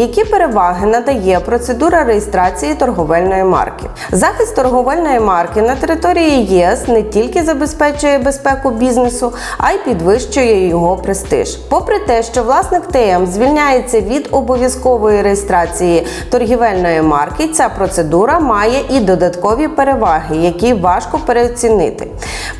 Які переваги надає процедура реєстрації торговельної марки? Захист торговельної марки на території ЄС не тільки забезпечує безпеку бізнесу, а й підвищує його престиж. Попри те, що власник ТМ звільняється від обов'язкової реєстрації торгівельної марки, ця процедура має і додаткові переваги, які важко переоцінити.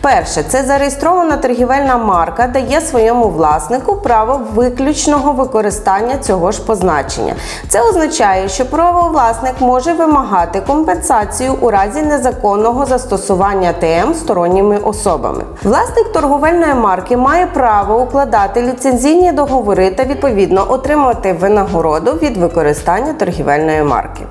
Перше, це зареєстрована торгівельна марка дає своєму власнику право виключного використання цього ж позначення. Це означає, що правовласник може вимагати компенсацію у разі незаконного застосування ТМ сторонніми особами. Власник торговельної марки має право укладати ліцензійні договори та відповідно отримувати винагороду від використання торгівельної марки.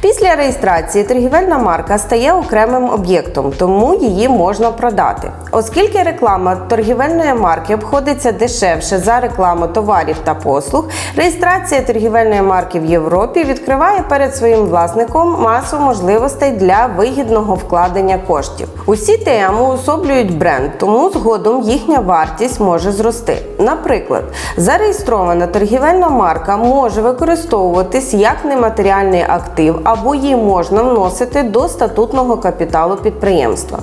Після реєстрації торгівельна марка стає окремим об'єктом, тому її можна продати. Оскільки реклама торгівельної марки обходиться дешевше за рекламу товарів та послуг, реєстрація торгівельної марки в Європі відкриває перед своїм власником масу можливостей для вигідного вкладення коштів. Усі ТМ уособлюють бренд, тому згодом їхня вартість може зрости. Наприклад, зареєстрована торгівельна марка може використовуватись як нематеріальний актив або її можна вносити до статутного капіталу підприємства.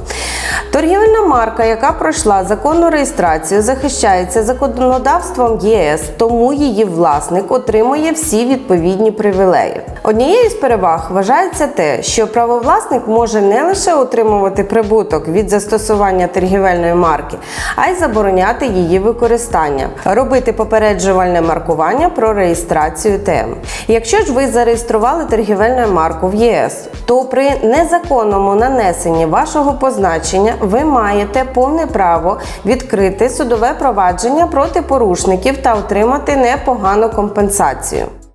Торгівельна марка, яка пройшла законну реєстрацію, захищається законодавством ЄС, тому її власник отримує всі відповідні привілеї. Однією з переваг вважається те, що правовласник може не лише отримувати прибуток від застосування торгівельної марки, а й забороняти її використання, робити попереджувальне маркування про реєстрацію ТМ. Якщо ж ви зареєстрували торгівельну марку в ЄС, то при незаконному нанесенні вашого позначення ви маєте повне право відкрити судове провадження проти порушників та отримати непогану компенсацію.